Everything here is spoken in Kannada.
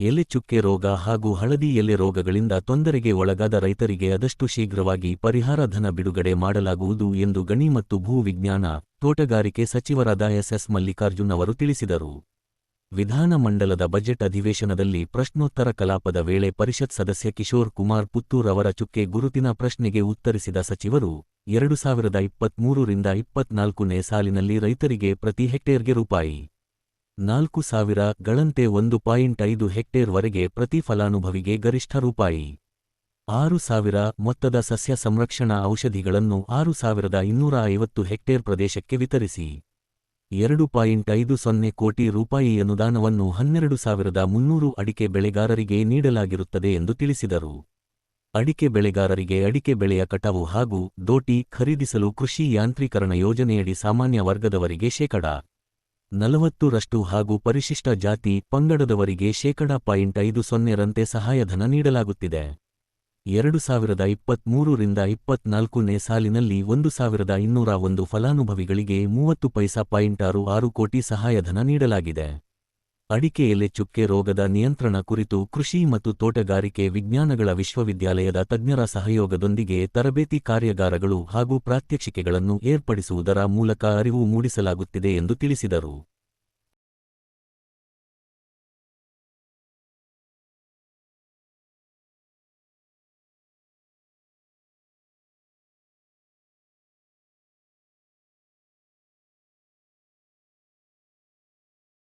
ಎಲೆ ಚುಕ್ಕೆ ರೋಗ ಹಾಗೂ ಹಳದಿ ಎಲೆ ರೋಗಗಳಿಂದ ತೊಂದರೆಗೆ ಒಳಗಾದ ರೈತರಿಗೆ ಆದಷ್ಟು ಶೀಘ್ರವಾಗಿ ಪರಿಹಾರ ಧನ ಬಿಡುಗಡೆ ಮಾಡಲಾಗುವುದು ಎಂದು ಗಣಿ ಮತ್ತು ಭೂ ವಿಜ್ಞಾನ ತೋಟಗಾರಿಕೆ ಸಚಿವರಾದ ಎಸ್ಎಸ್ ಮಲ್ಲಿಕಾರ್ಜುನ್ ಅವರು ತಿಳಿಸಿದರು. ವಿಧಾನಮಂಡಲದ ಬಜೆಟ್ ಅಧಿವೇಶನದಲ್ಲಿ ಪ್ರಶ್ನೋತ್ತರ ಕಲಾಪದ ವೇಳೆ ಪರಿಷತ್ ಸದಸ್ಯ ಕಿಶೋರ್ ಕುಮಾರ್ ಪುತ್ತೂರ್ ಅವರ ಚುಕ್ಕೆ ಗುರುತಿನ ಪ್ರಶ್ನೆಗೆ ಉತ್ತರಿಸಿದ ಸಚಿವರು, ಎರಡು ಸಾವಿರದ ಇಪ್ಪತ್ಮೂರರಿಂದ ಇಪ್ಪತ್ನಾಲ್ಕನೇ ಸಾಲಿನಲ್ಲಿ ರೈತರಿಗೆ ಪ್ರತಿ ಹೆಕ್ಟೇರ್ಗೆ ರೂಪಾಯಿ ನಾಲ್ಕು ಸಾವಿರ ಗಳಂತೆ ಒಂದು ಪಾಯಿಂಟ್ ಐದು ಹೆಕ್ಟೇರ್ವರೆಗೆ ಪ್ರತಿ ಫಲಾನುಭವಿಗೆ ಗರಿಷ್ಠ ರೂಪಾಯಿ. ಆರು ಸಾವಿರ ಮೊತ್ತದ ಸಸ್ಯ ಸಂರಕ್ಷಣಾ ಔಷಧಿಗಳನ್ನು ಆರು ಸಾವಿರದ ಇನ್ನೂರ ಐವತ್ತು ಹೆಕ್ಟೇರ್ ಪ್ರದೇಶಕ್ಕೆ ವಿತರಿಸಿ. ಎರಡು ಪಾಯಿಂಟ್ ಐದು ಸೊನ್ನೆ ಕೋಟಿ ರೂಪಾಯಿ ಅನುದಾನವನ್ನು ಹನ್ನೆರಡು ಸಾವಿರದ ಮುನ್ನೂರು ಅಡಿಕೆ ಬೆಳೆಗಾರರಿಗೆ ನೀಡಲಾಗಿರುತ್ತದೆ ಎಂದು ತಿಳಿಸಿದರು. ಅಡಿಕೆ ಬೆಳೆಗಾರರಿಗೆ ಅಡಿಕೆ ಬೆಳೆಯ ಕಟಾವು ಹಾಗೂ ದೋಟಿ ಖರೀದಿಸಲು ಕೃಷಿ ಯಾಂತ್ರೀಕರಣ ಯೋಜನೆಯಡಿ ಸಾಮಾನ್ಯ ವರ್ಗದವರಿಗೆ ಶೇಕಡ ನಲವತ್ತು ರಷ್ಟು ಹಾಗೂ ಪರಿಶಿಷ್ಟ ಜಾತಿ ಪಂಗಡದವರಿಗೆ ಶೇಕಡಾ ಪಾಯಿಂಟ್ ಐದು ಸೊನ್ನೆರಂತೆ ಸಹಾಯಧನ ನೀಡಲಾಗುತ್ತಿದೆ. ಎರಡು ಸಾವಿರದ ಇಪ್ಪತ್ಮೂರರಿಂದ ಇಪ್ಪತ್ನಾಲ್ಕನೇ ಸಾಲಿನಲ್ಲಿ ಒಂದು ಸಾವಿರದ ಇನ್ನೂರ ಒಂದು ಫಲಾನುಭವಿಗಳಿಗೆ ಮೂವತ್ತು ಪೈಸಾ ಪಾಯಿಂಟ್ ಆರು ಆರು ಕೋಟಿ ಸಹಾಯಧನ ನೀಡಲಾಗಿದೆ. ಅಡಿಕೆ ಎಲೆ ಚುಕ್ಕೆ ರೋಗದ ನಿಯಂತ್ರಣ ಕುರಿತು ಕೃಷಿ ಮತ್ತು ತೋಟಗಾರಿಕೆ ವಿಜ್ಞಾನಗಳ ವಿಶ್ವವಿದ್ಯಾಲಯದ ತಜ್ಞರ ಸಹಯೋಗದೊಂದಿಗೆ ತರಬೇತಿ ಕಾರ್ಯಾಗಾರಗಳು ಹಾಗೂ ಪ್ರಾತ್ಯಕ್ಷಿಕೆಗಳನ್ನು ಏರ್ಪಡಿಸುವುದರ ಮೂಲಕ ಅರಿವು ಮೂಡಿಸಲಾಗುತ್ತಿದೆ ಎಂದು ತಿಳಿಸಿದರು.